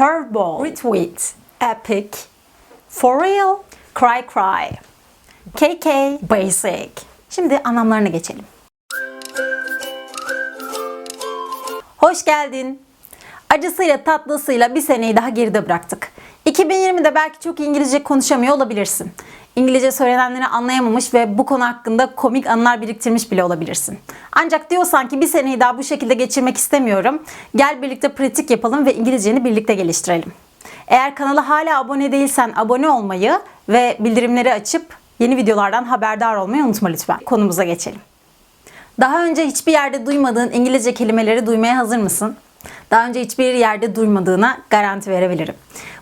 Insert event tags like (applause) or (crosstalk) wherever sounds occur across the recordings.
curveball, retweet, epic, for real, cry cry, KK, basic. Şimdi anlamlarına geçelim. Hoş geldin. Acısıyla tatlısıyla bir seneyi daha geride bıraktık. 2020'de belki çok İngilizce konuşamıyor olabilirsin. İngilizce söylenenleri anlayamamış ve bu konu hakkında komik anılar biriktirmiş bile olabilirsin. Ancak diyorsan ki bir seneyi daha bu şekilde geçirmek istemiyorum. Gel birlikte pratik yapalım ve İngilizceni birlikte geliştirelim. Eğer kanala hala abone değilsen abone olmayı ve bildirimleri açıp yeni videolardan haberdar olmayı unutma lütfen. Konumuza geçelim. Daha önce hiçbir yerde duymadığın İngilizce kelimeleri duymaya hazır mısın? Daha önce hiçbir yerde duymadığına garanti verebilirim.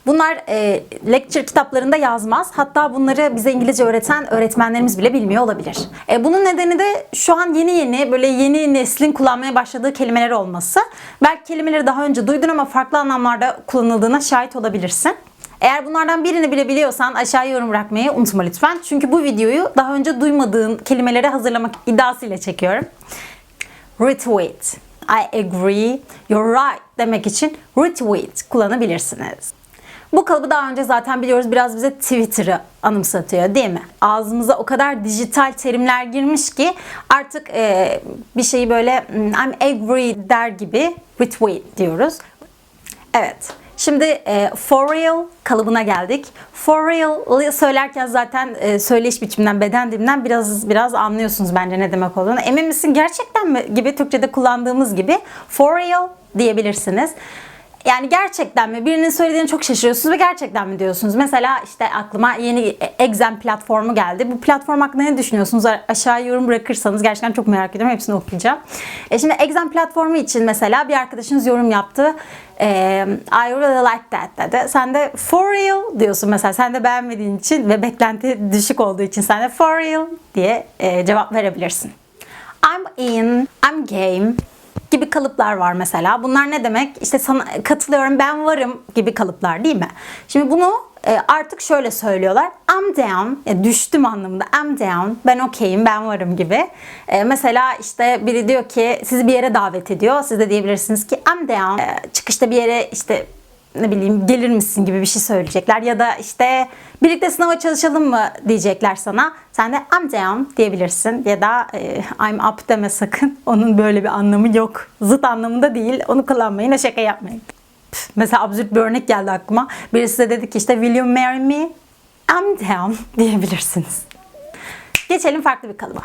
Bunlar e, lecture kitaplarında yazmaz. Hatta bunları bize İngilizce öğreten öğretmenlerimiz bile bilmiyor olabilir. E, bunun nedeni de şu an yeni yeni böyle yeni neslin kullanmaya başladığı kelimeler olması. Belki kelimeleri daha önce duydun ama farklı anlamlarda kullanıldığına şahit olabilirsin. Eğer bunlardan birini bile biliyorsan aşağıya yorum bırakmayı unutma lütfen. Çünkü bu videoyu daha önce duymadığın kelimeleri hazırlamak iddiasıyla çekiyorum. Retweet. I agree, you're right demek için retweet kullanabilirsiniz. Bu kalıbı daha önce zaten biliyoruz biraz bize Twitter'ı anımsatıyor değil mi? Ağzımıza o kadar dijital terimler girmiş ki artık e, bir şeyi böyle "Hmm, I'm agree der gibi retweet diyoruz. Evet. Şimdi e, for real kalıbına geldik. For real söylerken zaten e, söyleyiş biçiminden, beden dilinden biraz biraz anlıyorsunuz bence ne demek olduğunu. Emin misin gerçekten mi gibi Türkçe'de kullandığımız gibi for real diyebilirsiniz. Yani gerçekten mi? Birinin söylediğini çok şaşırıyorsunuz ve gerçekten mi diyorsunuz? Mesela işte aklıma yeni Exam platformu geldi. Bu platform hakkında ne düşünüyorsunuz? Aşağıya yorum bırakırsanız gerçekten çok merak ediyorum. Hepsini okuyacağım. E şimdi Exam platformu için mesela bir arkadaşınız yorum yaptı. E, I really like that dedi. Sen de for real diyorsun mesela. Sen de beğenmediğin için ve beklenti düşük olduğu için sen de for real diye e, cevap verebilirsin. I'm in, I'm game gibi kalıplar var mesela. Bunlar ne demek? İşte sana katılıyorum, ben varım gibi kalıplar değil mi? Şimdi bunu e, artık şöyle söylüyorlar. I'm down, yani düştüm anlamında. I'm down, ben okeyim, ben varım gibi. E, mesela işte biri diyor ki sizi bir yere davet ediyor. Siz de diyebilirsiniz ki I'm down. E, çıkışta bir yere işte ne bileyim gelir misin gibi bir şey söyleyecekler ya da işte birlikte sınava çalışalım mı diyecekler sana. Sen de I'm down diyebilirsin ya da e, I'm up deme sakın. (laughs) Onun böyle bir anlamı yok. Zıt anlamında değil. Onu kullanmayın. O şaka yapmayın. Püf, mesela absürt bir örnek geldi aklıma. Birisi de dedi ki işte will you marry me? I'm down (laughs) diyebilirsiniz. Geçelim farklı bir kalıba.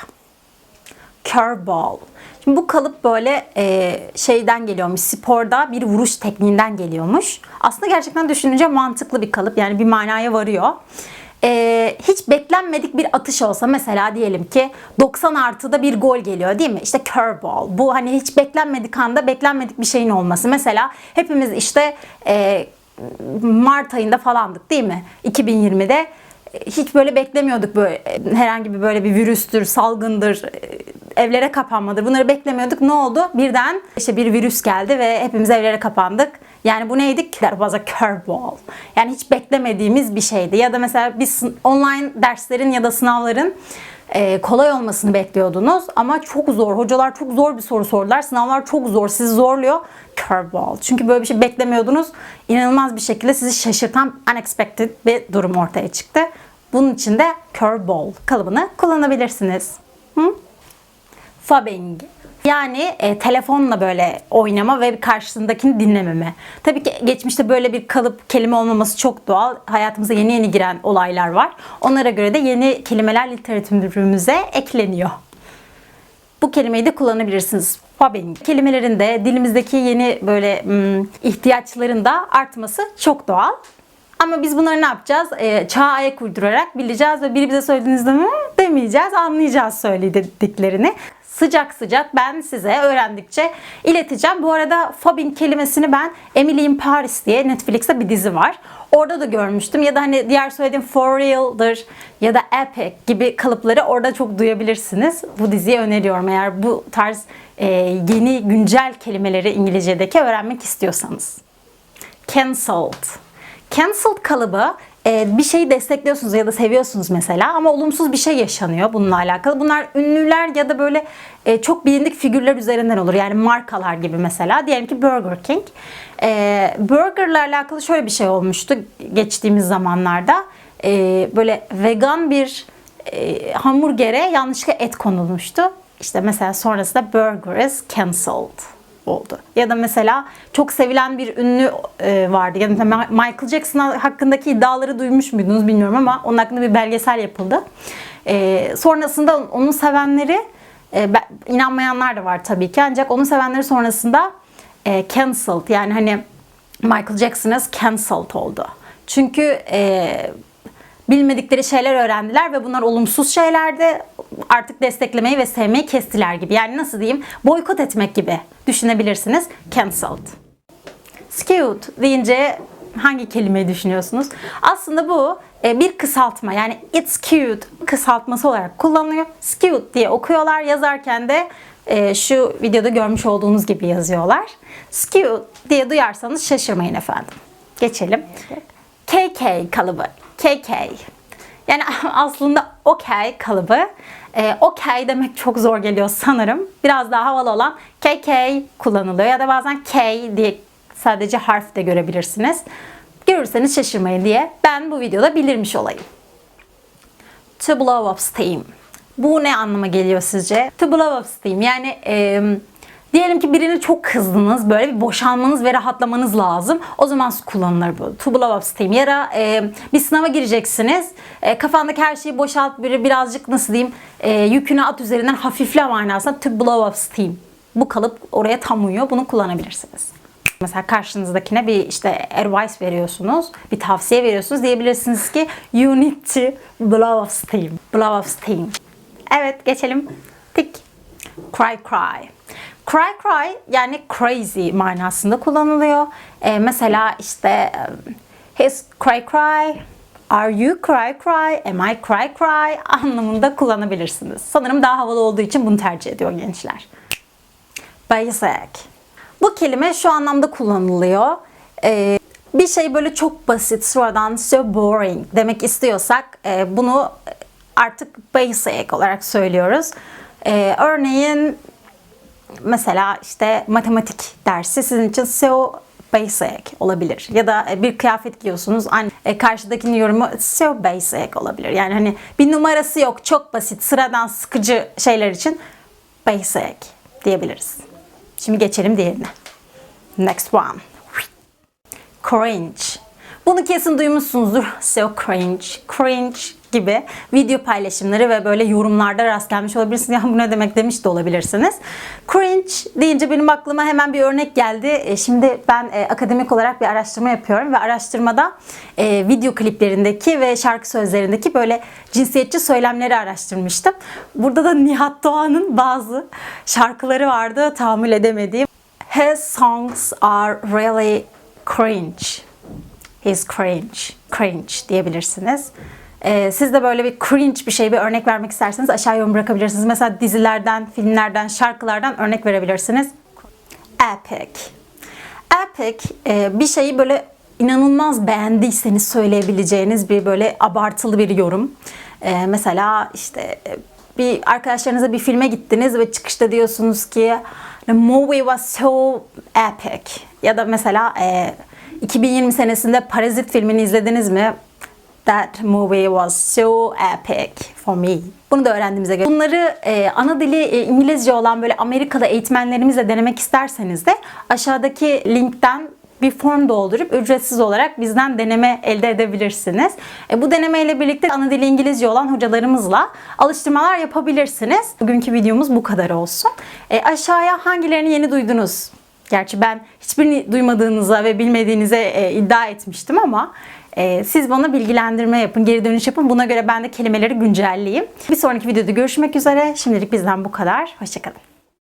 Curveball. Şimdi bu kalıp böyle e, şeyden geliyormuş, sporda bir vuruş tekniğinden geliyormuş. Aslında gerçekten düşününce mantıklı bir kalıp, yani bir manaya varıyor. E, hiç beklenmedik bir atış olsa mesela diyelim ki 90 artıda bir gol geliyor değil mi? İşte curveball. Bu hani hiç beklenmedik anda beklenmedik bir şeyin olması. Mesela hepimiz işte e, Mart ayında falandık değil mi? 2020'de hiç böyle beklemiyorduk böyle herhangi bir böyle bir virüstür, salgındır, evlere kapanmadır. Bunları beklemiyorduk. Ne oldu? Birden işte bir virüs geldi ve hepimiz evlere kapandık. Yani bu neydi? That was curveball. Yani hiç beklemediğimiz bir şeydi. Ya da mesela biz online derslerin ya da sınavların e, kolay olmasını bekliyordunuz ama çok zor. Hocalar çok zor bir soru sordular. Sınavlar çok zor. Sizi zorluyor. Curveball. Çünkü böyle bir şey beklemiyordunuz. İnanılmaz bir şekilde sizi şaşırtan unexpected bir durum ortaya çıktı. Bunun için de curveball kalıbını kullanabilirsiniz. Hı? Fubbing. Yani e, telefonla böyle oynama ve karşısındakini dinlememe. Tabii ki geçmişte böyle bir kalıp kelime olmaması çok doğal. Hayatımıza yeni yeni giren olaylar var. Onlara göre de yeni kelimeler literatürümüze ekleniyor. Bu kelimeyi de kullanabilirsiniz. Fubbing. Kelimelerin de dilimizdeki yeni böyle ım, ihtiyaçların da artması çok doğal. Ama biz bunları ne yapacağız? Ee, çağa ayak uydurarak bileceğiz ve biri bize söylediğinizde Hı, demeyeceğiz, anlayacağız söylediklerini. Sıcak sıcak ben size öğrendikçe ileteceğim. Bu arada Fabin kelimesini ben Emily in Paris diye Netflix'te bir dizi var. Orada da görmüştüm ya da hani diğer söylediğim For Real'dır ya da Epic gibi kalıpları orada çok duyabilirsiniz. Bu diziyi öneriyorum eğer bu tarz e, yeni güncel kelimeleri İngilizce'deki öğrenmek istiyorsanız. Cancelled. Cancelled kalıbı e, bir şeyi destekliyorsunuz ya da seviyorsunuz mesela ama olumsuz bir şey yaşanıyor bununla alakalı. Bunlar ünlüler ya da böyle e, çok bilindik figürler üzerinden olur. Yani markalar gibi mesela. Diyelim ki Burger King. E, burgerla alakalı şöyle bir şey olmuştu geçtiğimiz zamanlarda. Böyle vegan bir hamburgere yanlışlıkla et konulmuştu. İşte mesela sonrasında burger is cancelled oldu. Ya da mesela çok sevilen bir ünlü e, vardı. Ya da Michael Jackson hakkındaki iddiaları duymuş muydunuz bilmiyorum ama onun hakkında bir belgesel yapıldı. E, sonrasında onun sevenleri e, inanmayanlar da var tabii ki ancak onun sevenleri sonrasında cancelled yani hani Michael Jackson is cancelled oldu. Çünkü e, bilmedikleri şeyler öğrendiler ve bunlar olumsuz şeylerdi. Artık desteklemeyi ve sevmeyi kestiler gibi. Yani nasıl diyeyim? Boykot etmek gibi düşünebilirsiniz. Cancelled. Skewed deyince hangi kelimeyi düşünüyorsunuz? Aslında bu e, bir kısaltma. Yani it's skewed kısaltması olarak kullanılıyor. Skewed diye okuyorlar. Yazarken de e, şu videoda görmüş olduğunuz gibi yazıyorlar. Skewed diye duyarsanız şaşırmayın efendim. Geçelim. KK kalıbı. KK. Yani (laughs) aslında okay kalıbı. E, okay demek çok zor geliyor sanırım. Biraz daha havalı olan KK kullanılıyor ya da bazen K diye sadece harf de görebilirsiniz. Görürseniz şaşırmayın diye ben bu videoda bildirmiş olayım. To blow up steam. Bu ne anlama geliyor sizce? To blow up steam yani e, diyelim ki birini çok kızdınız böyle bir boşanmanız ve rahatlamanız lazım. O zaman kullanılır bu. To blow up steam. Ya da e, bir sınava gireceksiniz. E, kafandaki her şeyi boşalt bir, birazcık nasıl diyeyim e, yükünü at üzerinden hafifle manasında to blow up steam. Bu kalıp oraya tam uyuyor. Bunu kullanabilirsiniz. Mesela karşınızdakine bir işte advice veriyorsunuz, bir tavsiye veriyorsunuz diyebilirsiniz ki you need to blow off steam. Blow off steam. Evet geçelim. Tik. Cry cry. Cry cry yani crazy manasında kullanılıyor. Ee, mesela işte um, he's cry cry, are you cry cry, am I cry cry (laughs) anlamında kullanabilirsiniz. Sanırım daha havalı olduğu için bunu tercih ediyor gençler. Basic. Bu kelime şu anlamda kullanılıyor. Ee, bir şey böyle çok basit, sıradan, so boring demek istiyorsak e, bunu artık basic olarak söylüyoruz. Ee, örneğin mesela işte matematik dersi sizin için so basic olabilir. Ya da e, bir kıyafet giyiyorsunuz. Aynı e, karşıdakinin yorumu so basic olabilir. Yani hani bir numarası yok. Çok basit, sıradan, sıkıcı şeyler için basic diyebiliriz. Şimdi geçelim diğerine. Next one. Cringe. Bunu kesin duymuşsunuzdur. So cringe, cringe gibi video paylaşımları ve böyle yorumlarda rast gelmiş olabilirsiniz. (laughs) Ya bu ne demek demiş de olabilirsiniz. Cringe deyince benim aklıma hemen bir örnek geldi. E, Şimdi ben e, akademik olarak bir araştırma yapıyorum ve araştırmada e, video kliplerindeki ve şarkı sözlerindeki böyle cinsiyetçi söylemleri araştırmıştım. Burada da Nihat Doğan'ın bazı şarkıları vardı tahammül edemediğim. His songs are really cringe. He's cringe. Cringe diyebilirsiniz. Ee, siz de böyle bir cringe bir şey bir örnek vermek isterseniz aşağı yorum bırakabilirsiniz. Mesela dizilerden, filmlerden, şarkılardan örnek verebilirsiniz. Epic. Epic e, bir şeyi böyle inanılmaz beğendiyseniz söyleyebileceğiniz bir böyle abartılı bir yorum. E, mesela işte e, bir arkadaşlarınızla bir filme gittiniz ve çıkışta diyorsunuz ki the movie was so epic. Ya da mesela e, 2020 senesinde Parazit filmini izlediniz mi? That movie was so epic for me. Bunu da öğrendiğimize göre. Bunları e, ana dili e, İngilizce olan böyle Amerikalı eğitmenlerimizle denemek isterseniz de aşağıdaki linkten bir form doldurup ücretsiz olarak bizden deneme elde edebilirsiniz. E, bu deneme ile birlikte ana dili İngilizce olan hocalarımızla alıştırmalar yapabilirsiniz. Bugünkü videomuz bu kadar olsun. E, aşağıya hangilerini yeni duydunuz? Gerçi ben hiçbirini duymadığınıza ve bilmediğinize e, iddia etmiştim ama e, siz bana bilgilendirme yapın, geri dönüş yapın. Buna göre ben de kelimeleri güncelleyeyim. Bir sonraki videoda görüşmek üzere. Şimdilik bizden bu kadar. Hoşçakalın.